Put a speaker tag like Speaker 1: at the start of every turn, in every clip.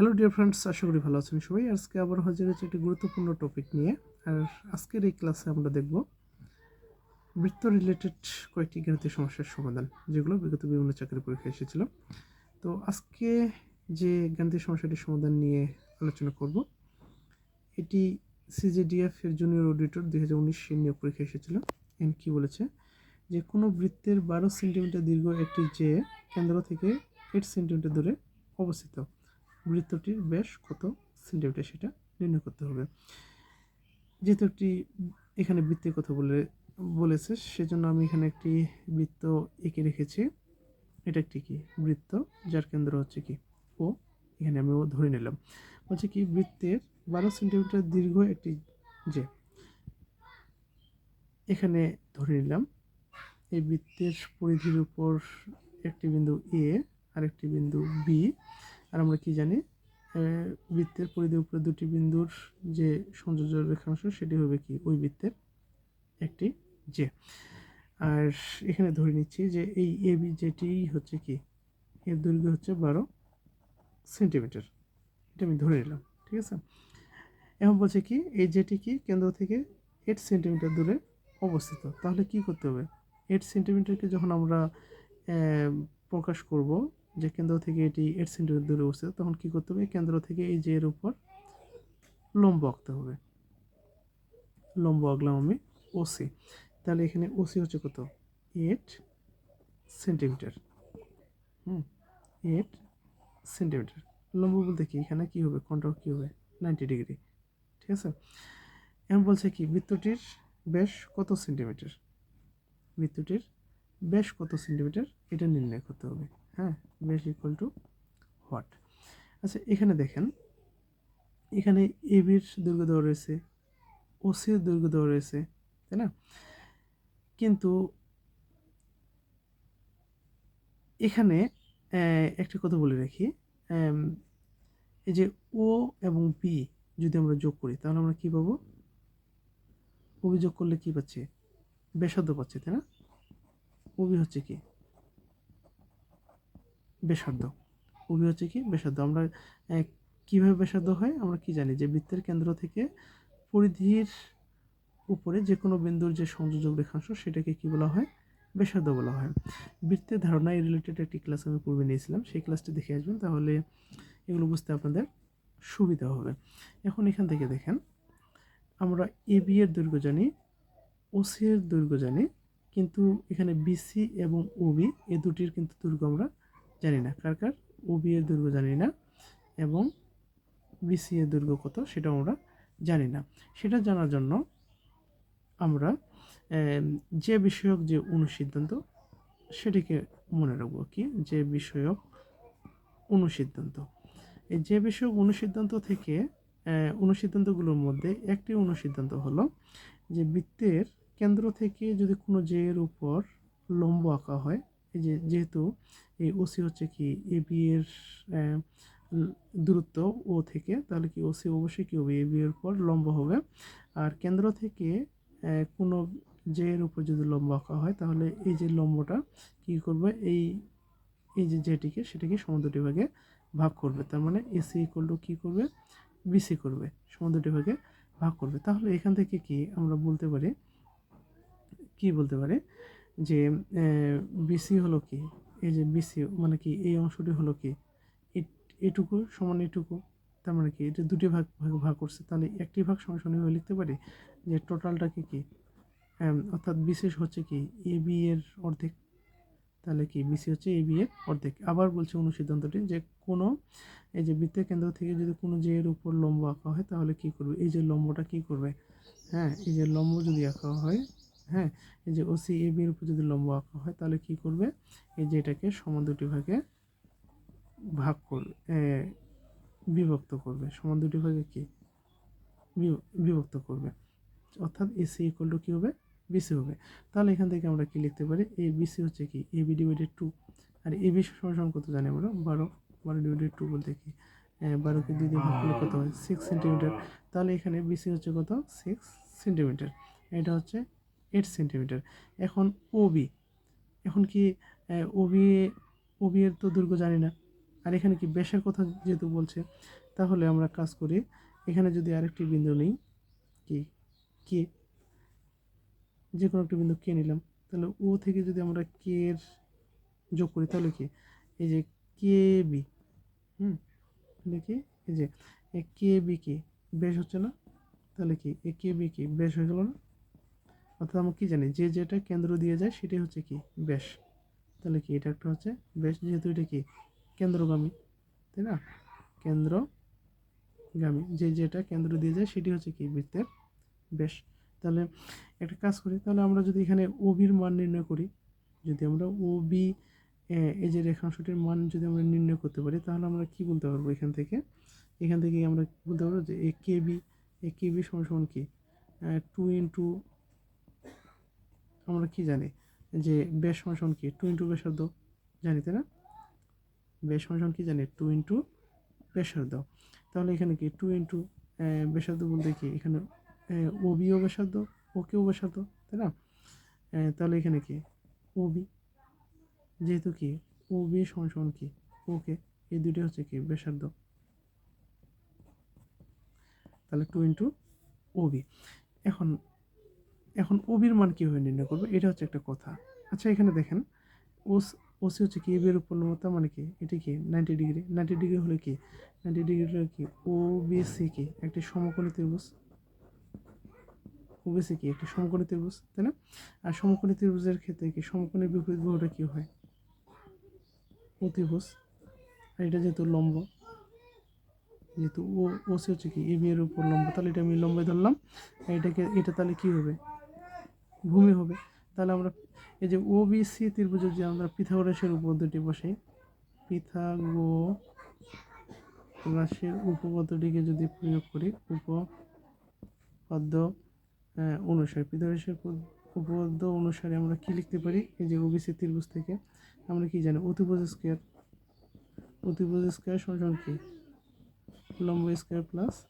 Speaker 1: Hello dear friends আশা করি ভালো আছেন সবাই। আজকে আবার হাজির হচ্ছে একটি গুরুত্বপূর্ণ টপিক নিয়ে। আর আজকের এই ক্লাসে আমরা দেখব বৃত্ত রিলেটেড কয়েকটি গাণিতিক সমস্যার সমাধান, যেগুলো বিগত বিভিন্ন চাকরি পরীক্ষায় এসেছিল। তো আজকে যে গাণিতিক সমস্যাটির সমাধান নিয়ে আলোচনা করব, এটি সিজিডিএফ এর জুনিয়র অডিটর দুই হাজার উনিশ নিয়োগ পরীক্ষা এসেছিল। এন কি বলেছে যে, কোনো বৃত্তের বারো সেন্টিমিটার দীর্ঘ একটি যে কেন্দ্র থেকে এইট সেন্টিমিটার দূরে অবস্থিত। বৃত্তটির ব্যাস কত সেন্টিমিটার সেটা নির্ণয় করতে হবে। যেহেতু একটি এখানে বৃত্তের কথা বলে, বলেছে, সেজন্য আমি এখানে একটি বৃত্ত এঁকে রেখেছি। এটা একটি কি? বৃত্ত, যার কেন্দ্র হচ্ছে কি? ও, এখানে আমি ও ধরে নিলাম। বলছে কি, বৃত্তের বারো সেন্টিমিটার দীর্ঘ একটি যে, এখানে ধরে নিলাম, এই বৃত্তের পরিধির উপর একটি বিন্দু এ আর একটি বিন্দু বি আর আমরা কি জানি বৃত্তের পরিধির উপরে দুটি বিন্দুর যে সংযোজ্য রেখাংশ সেটি হবে কি? ওই বৃত্তের একটি যে। আর এখানে ধরে নিচ্ছি যে এই এ বি যেটি হচ্ছে কি? এর দৈর্ঘ্য হচ্ছে বারো সেন্টিমিটার। এটা আমি ধরে নিলাম, ঠিক আছে? এখন বলছে কি, এই যেটি কি কেন্দ্র থেকে এইট সেন্টিমিটার দূরে অবস্থিত? তাহলে কি করতে হবে? এইট সেন্টিমিটারকে যখন আমরা প্রকাশ করব যে কেন্দ্র থেকে এটি এইট সেন্টিমিটার দূরে অবস্থিত, তখন কি করতে হবে? কেন্দ্র থেকে এই যে এর উপর লম্ব আঁকতে হবে। লম্ব আঁকলাম আমি ওসি তাহলে এখানে ওসি হচ্ছে কত? এইট সেন্টিমিটার হুম এইট সেন্টিমিটার লম্ব বলতে কি? এখানে কী হবে? কোনটা কী হবে? নাইনটি ডিগ্রি ঠিক আছে? এখন বলছে কি, বৃত্তটির ব্যাস কত সেন্টিমিটার বৃত্তটির ব্যাস কত সেন্টিমিটার এটা নির্ণয় করতে হবে। হ্যাঁ ব্যাস ইকুয়াল টু হোয়াট আচ্ছা এখানে দেখেন, এখানে এবির দৈর্ঘ্য দেওয়া রয়েছে ওসির দৈর্ঘ্য দেওয়া রয়েছে, তাই না? কিন্তু এখানে একটা কথা বলে রাখি এই যে ও এবং বি যদি আমরা যোগ করি, তাহলে আমরা কি পাবো? অভিযোগ করলে কি পাচ্ছি? বেসাধ্য পাচ্ছি, তাই না? ওবি হচ্ছে কি? বেসাধ্য ওবি হচ্ছে কি? বেসাধ্য আমরা কীভাবে বেসাধ্য হয়? আমরা কি জানি যে বৃত্তের কেন্দ্র থেকে পরিধির উপরে যে কোনো বিন্দুর যে সংযোজক রেখাংশ সেটাকে কি বলা হয়? বেসাধ্য বলা হয়। বৃত্তের ধারণা এই রিলেটেড একটি ক্লাস আমি পূর্বে নিয়েছিলাম। সেই ক্লাসটি দেখে আসবেন। তাহলে এগুলো বুঝতে আপনাদের সুবিধা হবে। এখন এখান থেকে দেখেন। আমরা এ বি এর দৈর্ঘ্য জানি ওসি এর দৈর্ঘ্য জানি, কিন্তু এখানে বিসি এবং ওবি এ দুটির কিন্তু দৈর্ঘ্য আমরা জানি না, কার কার? ওবি এর দৈর্ঘ্য জানি না এবং বিসি এর দৈর্ঘ্য কত সেটাও আমরা জানি না। সেটা জানার জন্য আমরা যে বিষয়ক যে অনুসিদ্ধান্ত, সেটিকে মনে রাখব কি? যে বিষয়ক অনুসিদ্ধান্ত। এই যে বিষয়ক অনুসিদ্ধান্ত থেকে অনুসিদ্ধান্তগুলোর মধ্যে একটি অনুসিদ্ধান্ত হলো যে বৃত্তের কেন্দ্র থেকে যদি কোনো এর উপর লম্ব আঁকা হয়, এই যে যেহেতু এই ওসি হচ্ছে কি এ বি এর দূরত্ব ও থেকে, তাহলে কি ওসি অবশ্যই কি হবে? এ বি এর উপর লম্ব হবে। আর কেন্দ্র থেকে কোনো যে এর উপর যদি লম্ব আঁকা হয়, তাহলে এই যে লম্বটা কি করবে? এই এই যে যেটিকে সেটাকে সমান দুটি ভাগে ভাগ করবে। তার মানে এসি ইকুয়াল টু কী করবে? বিসি করবে। সমান দুটি ভাগে ভাগ করবে। তাহলে এখান থেকে কি আমরা বলতে পারি? কি বলতে পারি? যে বিসি হলো কি? এই যে বিসি মানে কি এই অংশটি হলো কি? এটুকু সমান এটুকু, তার মানে কি? এটা দুটি ভাগ ভাগ ভাগ করছে। তাহলে একটি ভাগ সমান সমান লিখতে পারি যে টোটালটাকে কি অর্থাৎ বিশেষ হচ্ছে কি এ বি এর অর্ধেক? তাহলে কি বিসি হচ্ছে এ বি এর অর্ধেক। আবার বলছে অনুসিদ্ধান্তটি যে কোনো, এই যে বৃত্তের কেন্দ্র থেকে যদি কোনো যে এর উপর লম্ব আঁকা হয় তাহলে কি করবে? এই যে লম্বটা কি করবে? হ্যাঁ এই যে লম্ব যদি আঁকা হয় হ্যাঁ? এই যে ওসি এ বি এর উপর যদি লম্ব আঁকা হয়, তাহলে কি করবে? এই যে এটাকে সমান দুটি ভাগে ভাগ করবে বিভক্ত করবে। সমান দুটি ভাগে কি? বিভক্ত করবে। অর্থাৎ এসি ইকুয়াল টু কী হবে? বিসি হবে। তাহলে এখান থেকে আমরা কি লিখতে পারি? এ বিসি হচ্ছে কি? এ বি ডিভাইডেড টু আর এ বি সমান কত জানি আমরা? বারো। বারো ডিভাইডেড টু বলতে কি? বারোকে দুই দিয়ে ভাগ করলে কত হয়? সিক্স সেন্টিমিটার তাহলে এখানে বিসি হচ্ছে কত? সিক্স সেন্টিমিটার এটা হচ্ছে এইট সেন্টিমিটার এখন ওবি এখন কি ওবি ওবি এর তো দৈর্ঘ্য জানি না। আর এখানে কি ব্যাসের কথা যেহেতু বলছে, তাহলে আমরা কাজ করি, এখানে যদি আরেকটি বিন্দু নেই, কি কে যে কোনো একটা বিন্দু কে নিলাম, তাহলে ও থেকে যদি আমরা কে এর যোগ করি, তাহলে কি, এই যে কে বি হুম কি, এই যে কে বি কি বেশ হচ্ছে না, তাহলে কি এ কে বি কি বেশ হয়ে গেল না? অর্থাৎ আমরা কি জানি? যে যেটা কেন্দ্র দিয়ে যায় সেটাই হচ্ছে কি? বেশ তাহলে কি এটা একটা হচ্ছে? বেশ যেহেতু এটা কি? কেন্দ্রগামী, তাই না? কেন্দ্রগামী। যে যেটা কেন্দ্র দিয়ে যায় সেটি হচ্ছে কি? বৃত্তের বেশ তাহলে একটা কাজ করি, তাহলে আমরা যদি এখানে ওবির মান নির্ণয় করি, যদি আমরা ওবি এই যে রেখাংশটির মান যদি আমরা নির্ণয় করতে পারি, তাহলে আমরা কি বলতে পারব এখান থেকে? এখান থেকে আমরা বলতে পারব যে এ কে বি, এ কে বি সমান সমান কি? টু ইন্টু আমরা কি জানি? যে বেশ সমান কি? টু ইন্টু ব্যাসার্ধ জানি, তাই না? বেশ সমান কি জানি? টু ইন্টু ব্যাসার্ধ। তাহলে এখানে কি? টু ইন্টু ব্যাসার্ধ বলতে কি? এখানে ওবিও ব্যাসার্ধ ওকেও ব্যাসার্ধ, তাই না? তাহলে এখানে কি? ওবি যেহেতু কি? ওবি সমান সমান কি? ওকে এই দুটো হচ্ছে কি? ব্যাসার্ধ। তাহলে টু ইন্টু ওবি এখন এখন ওবির মান কীভাবে নির্ণয় করবে? এটা হচ্ছে একটা কথা। আচ্ছা এখানে দেখেন, ওস, ওসি হচ্ছে কি? এবির উপর লম্বতা মানে কি? এটি কি? নাইনটি ডিগ্রি নাইনটি ডিগ্রি হলে কি? নাইনটি ডিগ্রি হলে কি? ও বি সি কি একটি সমকোণী ত্রিভুজ। ও বি সি কি একটি সমকোণী ত্রিভুজ, তাই না? আর সমকোণী ত্রিভুজের ক্ষেত্রে কি? সমকোণীর বিপরীত বাহুটা কী হয়? ও অতিভুজ আর এটা যেহেতু লম্ব, যেহেতু ও, ওসি হচ্ছে কি? এবি এর উপর লম্ব। তাহলে এটা আমি লম্বে ধরলাম। এটাকে, এটা তাহলে কী হবে? ভূমি হবে। তাহলে আমরা এই যে ও বি সি ত্রিভুজের যে আমরা পিথাগোরাসের উপপাদ্যটি বসাই, পিথাগোরাসের উপপাদ্যটিকে যদি প্রয়োগ করি, উপপাদ্য অনুসারে, পিথাগোরাসের উপ- উপপাদ্য অনুসারে আমরা কি লিখতে পারি? এই যে ওবিসি ত্রিভুজ থেকে আমরা কি জানি? অতিভুজ স্কোয়ার। অতিভুজ স্কোয়ার সমান কি? লম্ব স্কোয়ার প্লাস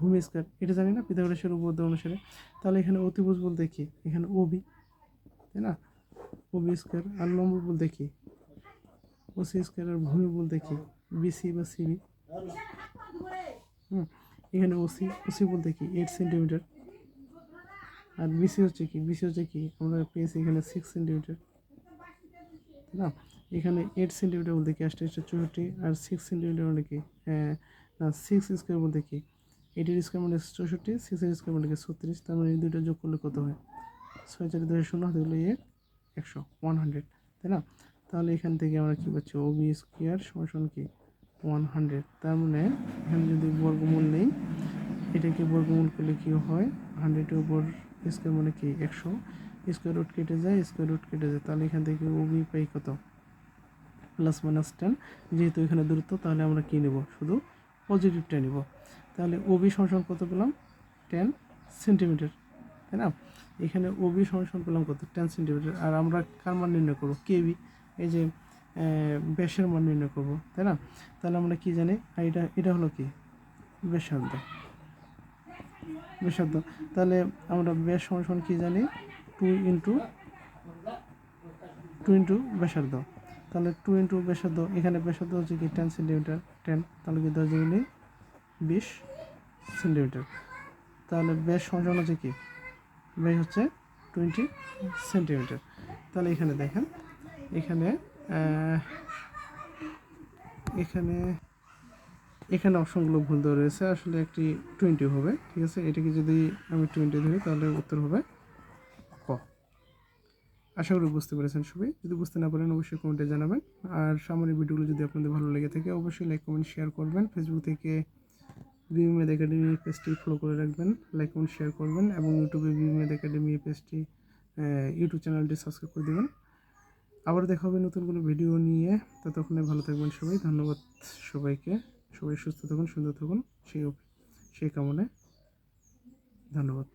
Speaker 1: ভূমি স্কোয়ার এটা জানি না পিথাগোরাসের উপপাদ্য অনুসারে। তাহলে এখানে অতিভুজ বলতে কি? এখানে ওবি তাই না? ওবি স্কোয়ার আর লম্ব বলতে কি? ওসি স্কোয়ার আর ভূমি বলতে কি? বিসি বা সিবি হুম এখানে ওসি ওসি বলতে কি? এইট সেন্টিমিটার আর বিসি হচ্ছে কি? বিসি হচ্ছে কি? আমরা পেয়েছি এখানে সিক্স সেন্টিমিটার না? এখানে এইট সেন্টিমিটার বলতে কি? আসছে চৌষট্টি। আর সিক্স সেন্টিমিটার মানে কি? হ্যাঁ, না সিক্স স্কোয়ার বলতে কি? এইটির স্কোয়ার মানে চৌষট্টি সিক্সের স্কোয়ার মানে কি ছত্রিশ, তার মানে এই দুটো যোগ করলে কত হয়? ছয় চারি দশ শূন্য হাতে হলো এক একশো ওয়ান হান্ড্রেড তাই না? তাহলে এখান থেকে আমরা কী পাচ্ছি? ও বি স্কোয়ার সমান কি? ওয়ান হান্ড্রেড তার মানে এখানে যদি বর্গমূল নেই, এটাকে বর্গমূল করলে কী হয়? হান্ড্রেডের উপর স্কোয়ার মানে কি? একশো, স্কোয়ার রুট কেটে যায়, স্কোয়ার রুট কেটে যায়, তাহলে এখান থেকে ও বি পাই কত? প্লাস মাইনাস টেন যেহেতু এখানে দূরত্ব, তাহলে আমরা কী নেব? শুধু পজিটিভটা নেব। তাহলে ওবি সমান কত পেলাম? টেন সেন্টিমিটার তাই না? এখানে ওবি সমান পেলাম কত? টেন সেন্টিমিটার আর আমরা কার মান নির্ণয় করব? কেবি এই যে ব্যাসের মান নির্ণয় করব, তাই না? তাহলে আমরা কি জানি? আর এটা এটা হলো কি? ব্যাসার্ধ। ব্যাসার্ধ। তাহলে আমরা ব্যাস সমান সমান কি জানি? টু ইন্টু টু ইন্টু ব্যাসার্ধ। তাহলে টু ইন্টু ব্যাসার্ধ, এখানে ব্যাসার্ধ হচ্ছে কি? টেন সেন্টিমিটার টেন তাহলে কি দশ ডিগ্রি? বিশ সেন্টিমিটার। তাহলে ব্যাস সমান হচ্ছে কি? ব্যাস হচ্ছে টোয়েন্টি সেন্টিমিটার। তাহলে এখানে দেখেন, এখানে এখানে এখানে অপশনগুলো ভুল দেওয়া রয়েছে। আসলে একটি টোয়েন্টি হবে, ঠিক আছে? এটাকে যদি আমি টোয়েন্টি ধরি, তাহলে উত্তর হবে ক। আশা করি বুঝতে পেরেছেন সবাই। যদি বুঝতে না পারেন, অবশ্যই কমেন্টে জানাবেন। আর সামনের ভিডিওগুলো যদি আপনাদের ভালো লেগে থাকে, অবশ্যই লাইক কমেন্ট শেয়ার করবেন। ফেসবুক থেকে বিউমেদ একাডেমি পেজটি ফলো করে রাখবেন লাইক এবং শেয়ার করবেন এবং ইউটিউবে বিউমেদ একাডেমি পেজটি ইউটিউব চ্যানেলটি সাবস্ক্রাইব করে দেবেন। আবার দেখা হবে নতুন কোনো ভিডিও নিয়ে। ততক্ষণে ভালো থাকবেন সবাই। ধন্যবাদ সবাইকে। সবাই সুস্থ থাকুন, সুন্দর থাকুন। সেই সেই কামনে ধন্যবাদ।